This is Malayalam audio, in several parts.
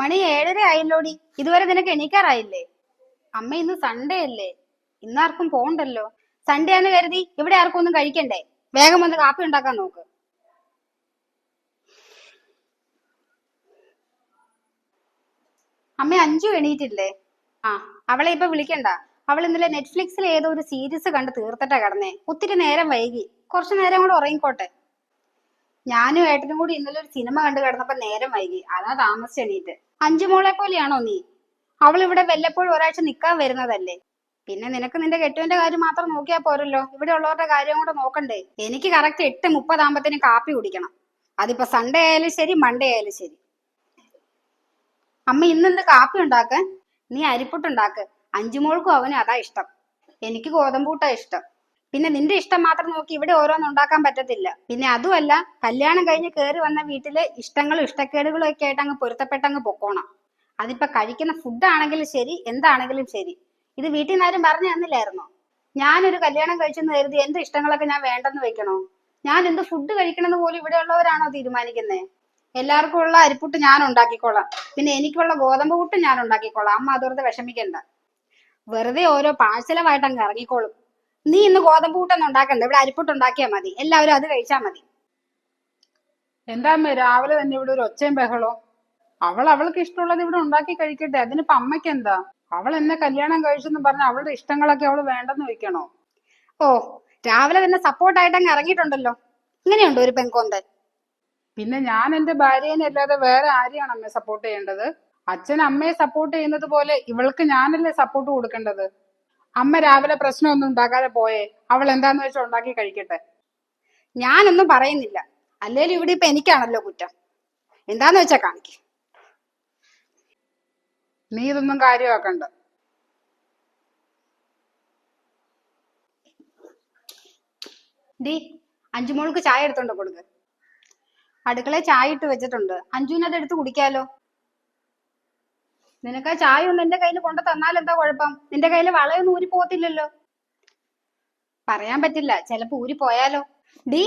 മണി ഏഴര ആയല്ലോടി. ഇതുവരെ നിനക്ക് എണീക്കാറായില്ലേ? അമ്മ ഇന്ന് സൺഡേ അല്ലേ? ഇന്നാർക്കും പോണ്ടല്ലോ സൺഡേ ആണ് കരുതി ഇവിടെ ആർക്കും ഒന്നും കഴിക്കണ്ടേ? വേഗം വന്ന് കാപ്പി ഉണ്ടാക്കാൻ നോക്ക്. അമ്മ അഞ്ചു എണീറ്റില്ലേ? ആ അവളെ ഇപ്പൊ വിളിക്കണ്ട. അവൾ ഇന്നലെ നെറ്റ്ഫ്ലിക്സിൽ ഏതോ ഒരു സീരീസ് കണ്ട് തീർത്തിട്ടാ കിടന്നേ. ഒത്തിരി നേരം വൈകി. കുറച്ചു നേരം കൂടെ ഉറങ്ങിക്കോട്ടെ. ഞാനും ഏട്ടനും കൂടി ഇന്നലെ ഒരു സിനിമ കണ്ടു കിടന്നപ്പോ നേരം വൈകി. അതാ താമസിച്ച് എണീറ്റ്. അഞ്ചു മോളെ പോലെയാണോ നീ? അവൾ ഇവിടെ വല്ലപ്പോഴും ഒരാഴ്ച നിക്കാൻ വരുന്നതല്ലേ? പിന്നെ നിനക്ക് നിന്റെ കെട്ടുവിന്റെ കാര്യം മാത്രം നോക്കിയാൽ പോരല്ലോ. ഇവിടെ ഉള്ളവരുടെ കാര്യം കൂടെ നോക്കണ്ടേ. എനിക്ക് കറക്റ്റ് എട്ട് മുപ്പതാകുമ്പത്തിന് കാപ്പി കുടിക്കണം. അതിപ്പോ സൺഡേ ആയാലും ശരി മൺഡേ ആയാലും ശരി. അമ്മ ഇന്നെന്ത് കാപ്പി ഉണ്ടാക്കാൻ നീ അരിപ്പുട്ടുണ്ടാക്ക്. അഞ്ചുമോൾക്കും അവനും അതാ ഇഷ്ടം. എനിക്ക് ഗോതമ്പൂട്ടാ ഇഷ്ടം. പിന്നെ നിന്റെ ഇഷ്ടം മാത്രം നോക്കി ഇവിടെ ഓരോന്നും ഉണ്ടാക്കാൻ പറ്റത്തില്ല. പിന്നെ അതുമല്ല കല്യാണം കഴിഞ്ഞ് കയറി വന്ന വീട്ടിലെ ഇഷ്ടങ്ങളും ഇഷ്ടക്കേടുകളും ഒക്കെ ആയിട്ട് അങ്ങ് പൊരുത്തപ്പെട്ടങ്ങ് പൊക്കോണം. അതിപ്പോ കഴിക്കുന്ന ഫുഡ് ആണെങ്കിലും ശരി എന്താണെങ്കിലും ശരി. ഇത് വീട്ടിൽ നിന്ന് ആരും പറഞ്ഞു തന്നില്ലായിരുന്നോ? ഞാനൊരു കല്യാണം കഴിച്ചെന്ന് കരുതി എന്റെ ഇഷ്ടങ്ങളൊക്കെ ഞാൻ വേണ്ടെന്ന് വെക്കണോ? ഞാൻ എന്ത് ഫുഡ് കഴിക്കണമെന്ന് പോലും ഇവിടെ ഉള്ളവരാണോ തീരുമാനിക്കുന്നത് എല്ലാവർക്കും ഉള്ള അരിപ്പുട്ട് ഞാൻ ഉണ്ടാക്കിക്കോളാം. പിന്നെ എനിക്കുള്ള ഗോതമ്പ് പുട്ട് ഞാൻ ഉണ്ടാക്കിക്കോളാം. അമ്മ അതോർത്ത് വിഷമിക്കണ്ട. വെറുതെ ഓരോ പാഴ്സലമായിട്ട് അങ്ങ് ഇറങ്ങിക്കോളും. നീ ഇന്ന് ഗോതമ്പ് കൂട്ടൊന്നും ഉണ്ടാക്കണ്ട. ഇവിടെ അരിപ്പൊട്ട് ഉണ്ടാക്കിയാൽ മതി. എല്ലാവരും അത് കഴിച്ചാൽ മതി. എന്താ അമ്മ രാവിലെ തന്നെ ഇവിടെ ഒരു ഒച്ചയും ബഹളവും? അവൾ അവൾക്ക് ഇഷ്ടമുള്ളത് ഇവിടെ ഉണ്ടാക്കി കഴിക്കട്ടെ. അതിനിപ്പോ അമ്മയ്ക്ക് എന്താ? അവൾ എന്നെ കല്യാണം കഴിച്ചെന്ന് പറഞ്ഞ അവളുടെ ഇഷ്ടങ്ങളൊക്കെ അവൾ വേണ്ടെന്ന് വെക്കണോ ഓ രാവിലെ തന്നെ സപ്പോർട്ടായിട്ട് അങ്ങ് ഇറങ്ങിയിട്ടുണ്ടല്ലോ. ഇങ്ങനെയുണ്ടോ ഒരു പെങ്കോന്തൻ പിന്നെ ഞാൻ എന്റെ ഭാര്യേനെ അല്ലാതെ വേറെ ആരെയാണ് അമ്മയെ സപ്പോർട്ട് ചെയ്യേണ്ടത്? അച്ഛൻ അമ്മയെ സപ്പോർട്ട് ചെയ്യുന്നത് പോലെ ഇവൾക്ക് ഞാനല്ലേ സപ്പോർട്ട് കൊടുക്കേണ്ടത്? അമ്മ രാവിലെ പ്രശ്നമൊന്നും ഉണ്ടാക്കാതെ പോയേ. അവൾ എന്താന്ന് വെച്ചാൽ ഉണ്ടാക്കി കഴിക്കട്ടെ. ഞാനൊന്നും പറയുന്നില്ല. അല്ലേലും ഇവിടെ ഇപ്പൊ എനിക്കാണല്ലോ കുറ്റം. എന്താന്ന് വെച്ചാ കാണിക്ക. നീ ഇതൊന്നും കാര്യമാക്കണ്ട. ഡി അഞ്ചുമോൾക്ക് ചായ എടുത്തോണ്ട് കൊടുക്ക്. അടുക്കളയിൽ ചായ ഇട്ട് വെച്ചിട്ടുണ്ട്. അഞ്ജുവിന് എടുത്ത് കുടിക്കാലോ. നിനക്ക് ആ ചായ ഒന്ന് എന്റെ കയ്യിൽ കൊണ്ടു തന്നാൽ എന്താ കുഴപ്പം? നിന്റെ കയ്യിൽ വളയൊന്നും ഊരി പോകത്തില്ലല്ലോ. പറയാൻ പറ്റില്ല. ചിലപ്പോ ഊരി പോയാലോ. ഡി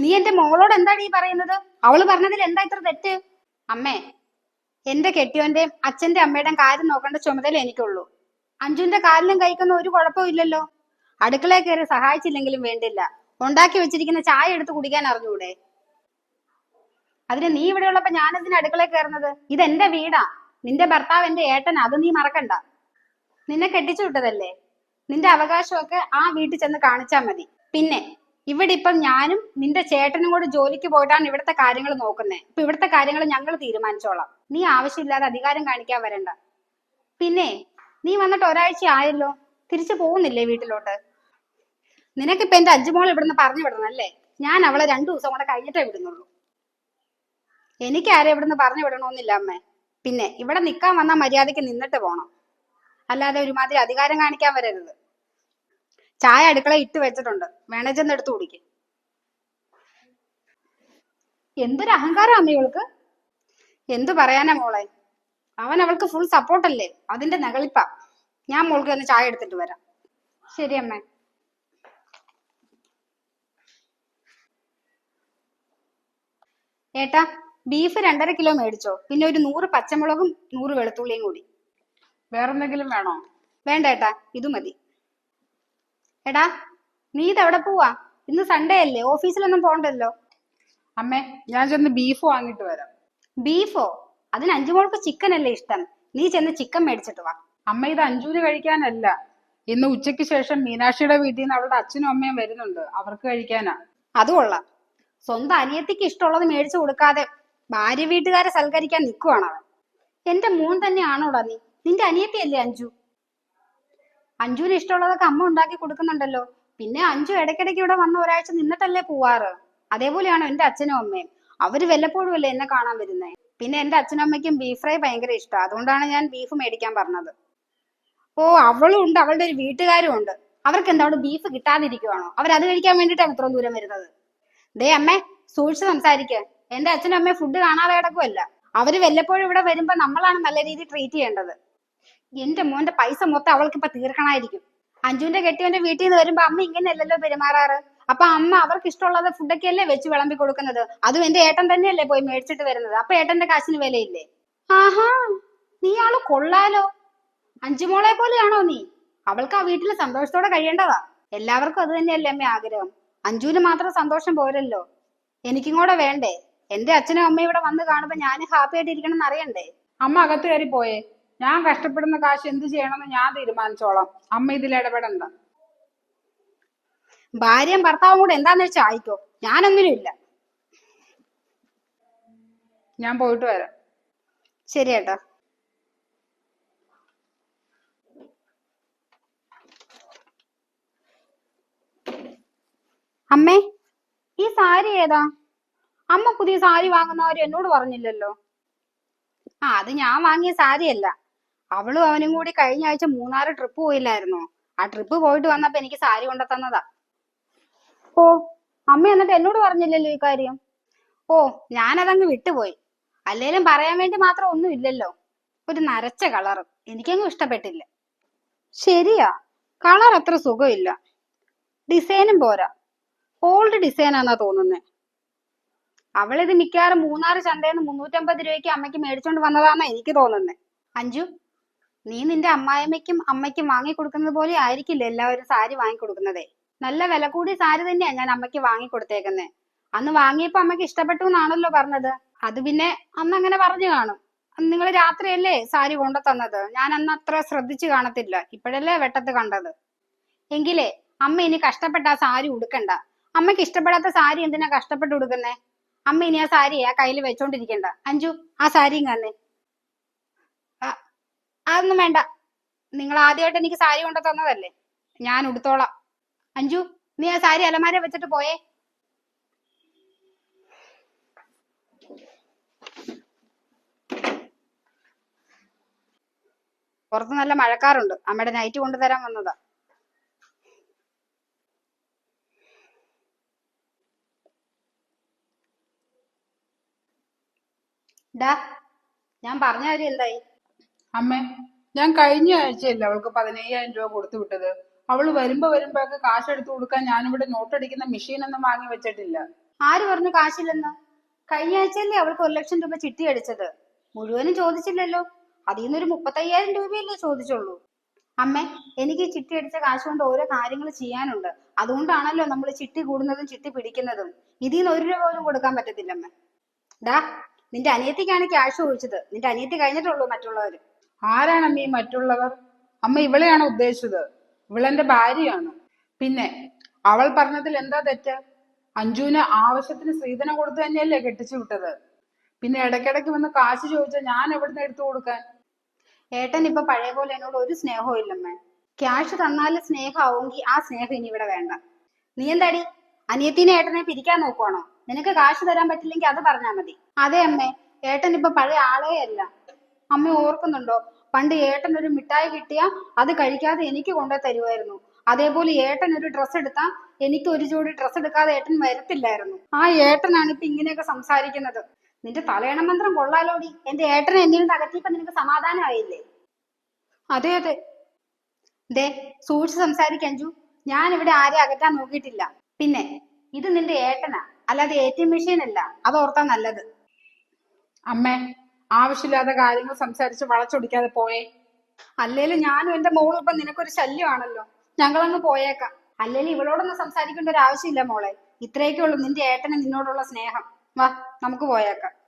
നീ എന്റെ മോളോട് എന്താടി ഈ പറയുന്നത്? അവൾ പറഞ്ഞതിൽ എന്താ ഇത്ര തെറ്റ്? അമ്മേ എന്റെ കെട്ടിയോന്റെയും അച്ഛന്റെ അമ്മയുടെയും കാര്യം നോക്കേണ്ട ചുമതല എനിക്കുള്ളൂ. അഞ്ജുവിന്റെ കാലിലും കഴിക്കുന്ന ഒരു കുഴപ്പവും ഇല്ലല്ലോ. അടുക്കളയിൽ കയറി സഹായിച്ചില്ലെങ്കിലും വേണ്ടില്ല. ഉണ്ടാക്കി വെച്ചിരിക്കുന്ന ചായ എടുത്ത് കുടിക്കാൻ അറിഞ്ഞൂടെ? അതിന് നീ ഇവിടെ ഉള്ളപ്പോ ഞാൻ എന്തിനാ അടുക്കളയിൽ കയറുന്നത്? ഇതെന്റെ വീടാ. നിന്റെ ഭർത്താവ് എന്റെ ഏട്ടൻ അത് നീ മറക്കണ്ട. നിന്നെ കെട്ടിച്ചു വിട്ടതല്ലേ? നിന്റെ അവകാശമൊക്കെ ആ വീട്ടിൽ ചെന്ന് കാണിച്ചാ മതി. പിന്നെ ഇവിടെ ഇപ്പം ഞാനും നിന്റെ ചേട്ടനും കൂടെ ജോലിക്ക് പോയിട്ടാണ് ഇവിടുത്തെ കാര്യങ്ങൾ നോക്കുന്നത് ഇപ്പൊ ഇവിടുത്തെ കാര്യങ്ങൾ ഞങ്ങൾ തീരുമാനിച്ചോളാം. നീ ആവശ്യമില്ലാതെ അധികാരം കാണിക്കാൻ വരണ്ട. പിന്നെ നീ വന്നിട്ട് ഒരാഴ്ച ആയല്ലോ? തിരിച്ചു പോകുന്നില്ലേ വീട്ടിലോട്ട്? നിനക്കിപ്പൊ എന്റെ അജ്മോൾ ഇവിടുന്ന് പറഞ്ഞു വിടണം അല്ലേ? ഞാൻ അവളെ രണ്ടു ദിവസം കൂടെ കഴിഞ്ഞിട്ടേ വിടുന്നുള്ളൂ. എനിക്ക് ആരെ ഇവിടുന്ന് പറഞ്ഞു വിടണമെന്നില്ല അമ്മേ. പിന്നെ ഇവിടെ നിൽക്കാൻ വന്ന മര്യാദയ്ക്ക് നിന്നിട്ട് പോണം. അല്ലാതെ ഒരുമാതിരി അധികാരം കാണിക്കാൻ വരരുത്. ചായ അടുക്കള ഇട്ട് വെച്ചിട്ടുണ്ട്. വേണേ എടുത്തു എടുത്ത് കുടിക്ക്. എന്തൊരു അഹങ്കാരം അമ്മ ഇവൾക്ക്? എന്തു പറയാനാ മോളെ? അവൻ അവൾക്ക് ഫുൾ സപ്പോർട്ടല്ലേ അതിന്റെ നകളിപ്പ. ഞാൻ മോൾക്ക് ഒന്ന് ചായ എടുത്തിട്ട് വരാം. ശരി അമ്മേ. ഏട്ടാ ബീഫ് രണ്ടര കിലോ മേടിച്ചോ. പിന്നെ ഒരു നൂറ് പച്ചമുളകും നൂറ് വെളുത്തുള്ളിയും കൂടി. വേറെന്തെങ്കിലും വേണോ? വേണ്ട ഏട്ടാ ഇത് മതി. എടാ നീ ഇതെവിടെ പോവാ? ഇന്ന് സൺഡേ അല്ലേ? ഓഫീസിലൊന്നും പോണ്ടല്ലോ. അമ്മേ ഞാൻ ചെന്ന് ബീഫ് വാങ്ങിട്ട് വരാം. ബീഫോ? അതിന് അഞ്ചു മോൾക്ക് ചിക്കൻ അല്ലേ ഇഷ്ടം. നീ ചെന്ന് ചിക്കൻ മേടിച്ചിട്ട് വാ. അമ്മ ഇത് അഞ്ചൂന് കഴിക്കാനല്ല. ഇന്ന് ഉച്ചയ്ക്ക് ശേഷം മീനാക്ഷിയുടെ വീട്ടിൽ നിന്ന് അവളുടെ അച്ഛനും അമ്മയും വരുന്നുണ്ട്. അവർക്ക് കഴിക്കാനാ. അത് കൊള്ളാം. സ്വന്തം അനിയത്തിക്ക് ഇഷ്ടമുള്ളത് മേടിച്ചു കൊടുക്കാതെ ഭാര്യ വീട്ടുകാരെ സൽക്കരിക്കാൻ നിൽക്കുവാണ് അവൻ. എന്റെ മോൻ തന്നെയാണോടാ നീ? നിന്റെ അനിയത്തിയല്ലേ അഞ്ജു? അഞ്ജുവിന് ഇഷ്ടമുള്ളതൊക്കെ അമ്മ ഉണ്ടാക്കി കൊടുക്കുന്നുണ്ടല്ലോ. പിന്നെ അഞ്ജു ഇടയ്ക്കിടയ്ക്ക് ഇവിടെ വന്ന ഒരാഴ്ച നിന്നിട്ടല്ലേ പോവാറ്? അതേപോലെയാണ് എന്റെ അച്ഛനും അമ്മയും. അവർ വല്ലപ്പോഴും അല്ലേ എന്നെ കാണാൻ വരുന്നേ? പിന്നെ എന്റെ അച്ഛനും അമ്മയ്ക്കും ബീഫ് ഫ്രൈ ഭയങ്കര ഇഷ്ടമാണ് അതുകൊണ്ടാണ് ഞാൻ ബീഫ് മേടിക്കാൻ പറഞ്ഞത്. ഓ അവളും ഉണ്ട്. അവളുടെ ഒരു വീട്ടുകാരും ഉണ്ട്. അവർക്ക് എന്താ അവിടെ ബീഫ് കിട്ടാതിരിക്കുവാണോ? അവർ അത് കഴിക്കാൻ വേണ്ടിയിട്ടാണ് ഇത്രയും ദൂരം വരുന്നത്. ദേ അമ്മേ സൂക്ഷിച്ച് സംസാരിക്ക. എന്റെ അച്ഛനും അമ്മയും ഫുഡ് കാണാതെ കിടക്കുമല്ല അവർ വല്ലപ്പോഴും ഇവിടെ വരുമ്പോ നമ്മളാണ് നല്ല രീതിയിൽ ട്രീറ്റ് ചെയ്യേണ്ടത്. എന്റെ മോന്റെ പൈസ മൊത്തം അവൾക്ക് ഇപ്പൊ തീർക്കണായിരിക്കും അഞ്ജുവിന്റെ കെട്ടിയവന്റെ വീട്ടിൽ നിന്ന് വരുമ്പോ അമ്മ ഇങ്ങനെയല്ലല്ലോ പെരുമാറാറ്? അപ്പൊ അമ്മ അവർക്ക് ഇഷ്ടമുള്ളത് ഫുഡൊക്കെ അല്ലേ വെച്ച് വിളമ്പി കൊടുക്കുന്നത്? അതും എന്റെ ഏട്ടൻ തന്നെയല്ലേ പോയി മേടിച്ചിട്ട് വരുന്നത്? അപ്പൊ ഏട്ടന്റെ കാശിന് വിലയില്ലേ? ആഹാ നീ ആൾ കൊള്ളാലോ. അഞ്ചുമോളെ പോലെയാണോ നീ? അവൾക്ക് ആ വീട്ടിൽ സന്തോഷത്തോടെ കഴിയേണ്ടതാ. എല്ലാവർക്കും അത് തന്നെയല്ലേ അമ്മ ആഗ്രഹം? അഞ്ജുവിന് മാത്രം സന്തോഷം പോരല്ലോ. എനിക്കും കൂടെ വേണ്ടേ? എന്റെ അച്ഛനും അമ്മയും ഇവിടെ വന്ന് കാണുമ്പോ ഞാൻ ഹാപ്പി ആയിട്ട് ഇരിക്കണം എന്ന് അറിയണ്ടേ? അമ്മ അകത്ത് കയറി പോയേ. ഞാൻ കഷ്ടപ്പെടുന്ന കാശ് എന്ത് ചെയ്യണമെന്ന് ഞാൻ തീരുമാനിച്ചോളാം. അമ്മ ഇതിൽ ഇടപെടണ്ട. ഭാര്യയും ഭർത്താവും കൂടെ എന്താന്ന് വെച്ചാൽ ആയിക്കോ. ഞാനൊന്നിനും ഇല്ല. ഞാൻ പോയിട്ട് വരാം. ശരി ഏട്ടാ. അമ്മേ ഈ സാരി ഏതാ? അമ്മ പുതിയ സാരി വാങ്ങുന്നവര് എന്നോട് പറഞ്ഞില്ലല്ലോ. ആ അത് ഞാൻ വാങ്ങിയ സാരിയല്ല. അവളും അവനും കൂടി കഴിഞ്ഞ ആഴ്ച മൂന്നാറ് ട്രിപ്പ് പോയില്ലായിരുന്നോ? ആ ട്രിപ്പ് പോയിട്ട് വന്നപ്പോ എനിക്ക് സാരി കൊണ്ടു തന്നതാ. ഓ അമ്മ എന്നിട്ട് എന്നോട് പറഞ്ഞില്ലല്ലോ ഈ കാര്യം? ഓ ഞാനതങ്ങ് വിട്ടുപോയി. അല്ലേലും പറയാൻ വേണ്ടി മാത്രം ഒന്നും ഇല്ലല്ലോ. ഒരു നരച്ച കളറ് എനിക്കങ്ങ് ഇഷ്ടപ്പെട്ടില്ല. ശരിയാ കളർ അത്ര സുഖമില്ല. ഡിസൈനും പോരാ. ഓൾഡ് ഡിസൈനാന്നാ തോന്നുന്നേ? അവളിത് മിക്കവാറും മൂന്നാറ് ചന്തേന്ന് മുന്നൂറ്റമ്പത് രൂപയ്ക്ക് അമ്മയ്ക്ക് മേടിച്ചോണ്ട് വന്നതാന്നാ എനിക്ക് തോന്നുന്നേ. അഞ്ജു നീ നിന്റെ അമ്മായിമ്മയ്ക്കും അമ്മയ്ക്കും വാങ്ങി കൊടുക്കുന്നത് പോലെ ആയിരിക്കില്ല എല്ലാവരും സാരി വാങ്ങി കൊടുക്കുന്നതേ? നല്ല വില കൂടിയ സാരി തന്നെയാ ഞാൻ അമ്മയ്ക്ക് വാങ്ങി കൊടുത്തേക്കുന്നേ. അന്ന് വാങ്ങിയപ്പോ അമ്മയ്ക്ക് ഇഷ്ടപ്പെട്ടു എന്നാണല്ലോ പറഞ്ഞത്. അത് പിന്നെ അന്ന് അങ്ങനെ പറഞ്ഞു കാണും. നിങ്ങൾ രാത്രിയല്ലേ സാരി കൊണ്ടു തന്നത് ഞാൻ അന്ന് അത്ര ശ്രദ്ധിച്ചു കാണത്തില്ല. ഇപ്പോഴല്ലേ വെട്ടത്ത് കണ്ടത്? എങ്കിലേ അമ്മ ഇനി കഷ്ടപ്പെട്ട ആ സാരി ഉടുക്കണ്ട. അമ്മയ്ക്ക് ഇഷ്ടപ്പെടാത്ത സാരി എന്തിനാ കഷ്ടപ്പെട്ട് ഉടുക്കുന്നേ? അമ്മ ഇനി ആ സാരി ആ കയ്യിൽ വെച്ചോണ്ടിരിക്കണ്ട. അഞ്ജു ആ സാരിയും കാണേ. അതൊന്നും വേണ്ട. നിങ്ങൾ ആദ്യമായിട്ട് എനിക്ക് സാരി കൊണ്ടു തന്നതല്ലേ? ഞാൻ ഉടുത്തോളാം. അഞ്ജു നീ ആ സാരി അലമാര വെച്ചിട്ട് പോയേ. പുറത്ത് നല്ല മഴക്കാറുണ്ട്. അമ്മയുടെ നൈറ്റ് കൊണ്ടുതരാൻ വന്നതാ. ഡാ ഞാൻ പറഞ്ഞ കാര്യം എന്തായി? അമ്മേ ഞാൻ കഴിഞ്ഞ ആഴ്ചയല്ലേ അവൾക്ക് പതിനയ്യായിരം രൂപ കൊടുത്തു വിട്ടത്. അവൾ വരുമ്പോ വരുമ്പോഴൊക്കെ കാശ് എടുത്തു കൊടുക്കാൻ ഞാനിവിടെ നോട്ടടിക്കുന്ന മെഷീൻ ഒന്നും വാങ്ങി വെച്ചിട്ടില്ല. ആര് പറഞ്ഞു കാശില്ലെന്ന്? കഴിഞ്ഞ ആഴ്ചയല്ലേ അവൾക്ക് ഒരു ലക്ഷം രൂപ ചിട്ടി അടിച്ചത്. മുഴുവനും ചോദിച്ചില്ലല്ലോ. അതിൽ നിന്നൊരു മുപ്പത്തയ്യായിരം രൂപയല്ലേ ചോദിച്ചുള്ളൂ. അമ്മേ എനിക്ക് ചിട്ടി അടിച്ച കാശ് കൊണ്ട് ഓരോ കാര്യങ്ങൾ ചെയ്യാനുണ്ട്. അതുകൊണ്ടാണല്ലോ നമ്മൾ ചിട്ടി കൂടുന്നതും ചിട്ടി പിടിക്കുന്നതും. ഇതിൽ നിന്ന് ഒരു രൂപ പോലും കൊടുക്കാൻ പറ്റത്തില്ല അമ്മേ ഡാ നിന്റെ അനിയത്തിക്കാണ് ക്യാഷ് ചോദിച്ചത്. നിന്റെ അനിയത്തി കഴിഞ്ഞിട്ടുള്ളൂ മറ്റുള്ളവർ ആരാണ് അമ്മ ഈ മറ്റുള്ളവർ? അമ്മ ഇവളെയാണ് ഉദ്ദേശിച്ചത്? ഇവളെന്റെ ഭാര്യയാണ്? പിന്നെ അവൾ പറഞ്ഞതിൽ എന്താ തെറ്റ്? അഞ്ജുവിന് ആവശ്യത്തിന് സ്ത്രീധനം കൊടുത്തു തന്നെയല്ലേ കെട്ടിച്ചു വിട്ടത്. പിന്നെ ഇടയ്ക്കിടയ്ക്ക് വന്ന് കാശ് ചോദിച്ചാൽ ഞാൻ എവിടുന്ന് എടുത്തു കൊടുക്കാൻ? ഏട്ടൻ ഇപ്പൊ പഴയ പോലെ എന്നോട് ഒരു സ്നേഹവും ഇല്ലമ്മേ. ക്യാഷ് തന്നാൽ സ്നേഹമാവുമെങ്കിൽ ആ സ്നേഹം ഇനി ഇവിടെ വേണ്ട. നീ എന്താടി? അനിയത്തിനെ ഏട്ടനെ പിരിക്കാൻ നോക്കുവാണോ? നിനക്ക് കാശ് തരാൻ പറ്റില്ലെങ്കിൽ അത് പറഞ്ഞാ മതി. അതെ അമ്മേ ഏട്ടൻ ഇപ്പൊ പഴയ ആളേ അല്ല. അമ്മ ഓർക്കുന്നുണ്ടോ? പണ്ട് ഏട്ടൻ ഒരു മിഠായി കിട്ടിയാ അത് കഴിക്കാതെ എനിക്ക് കൊണ്ടുപോയി തരുമായിരുന്നു അതേപോലെ ഏട്ടൻ ഒരു ഡ്രസ്സ് എടുത്താ എനിക്ക് ഒരു ജോഡി ഡ്രസ്സ് എടുക്കാതെ ഏട്ടൻ വരത്തില്ലായിരുന്നു. ആ ഏട്ടനാണ് ഇപ്പൊ ഇങ്ങനെയൊക്കെ സംസാരിക്കുന്നത്. നിന്റെ തലയണ മന്ത്രം കൊള്ളാലോടി. എന്റെ ഏട്ടൻ എന്നിൽ നിന്ന് അകറ്റിയപ്പോ നിനക്ക് സമാധാനമായില്ലേ? അതെ അതെ. ദേ സൂക്ഷിച്ച് സംസാരിക്കഞ്ചു ഞാൻ ഇവിടെ ആരെ അകറ്റാൻ നോക്കിയിട്ടില്ല. പിന്നെ ഇത് നിന്റെ ഏട്ടനാ? അല്ലാതെ എ ടി എം മെഷീൻ അല്ല. അത് ഓർത്താ നല്ലത്. അമ്മേ ആവശ്യമില്ലാത്ത കാര്യങ്ങൾ സംസാരിച്ച് വളച്ചൊടിക്കാതെ പോയേ. അല്ലേലും ഞാനും എന്റെ മോളും ഇപ്പൊ നിനക്കൊരു ശല്യമാണല്ലോ. ഞങ്ങളങ്ങ് പോയേക്കാം. അല്ലേലും ഇവളോടൊന്നും സംസാരിക്കേണ്ട ഒരു ആവശ്യമില്ല മോളെ. ഇത്രയൊക്കെ ഉള്ളൂ നിന്റെ ഏട്ടന് നിന്നോടുള്ള സ്നേഹം. വാ നമുക്ക് പോയേക്കാം.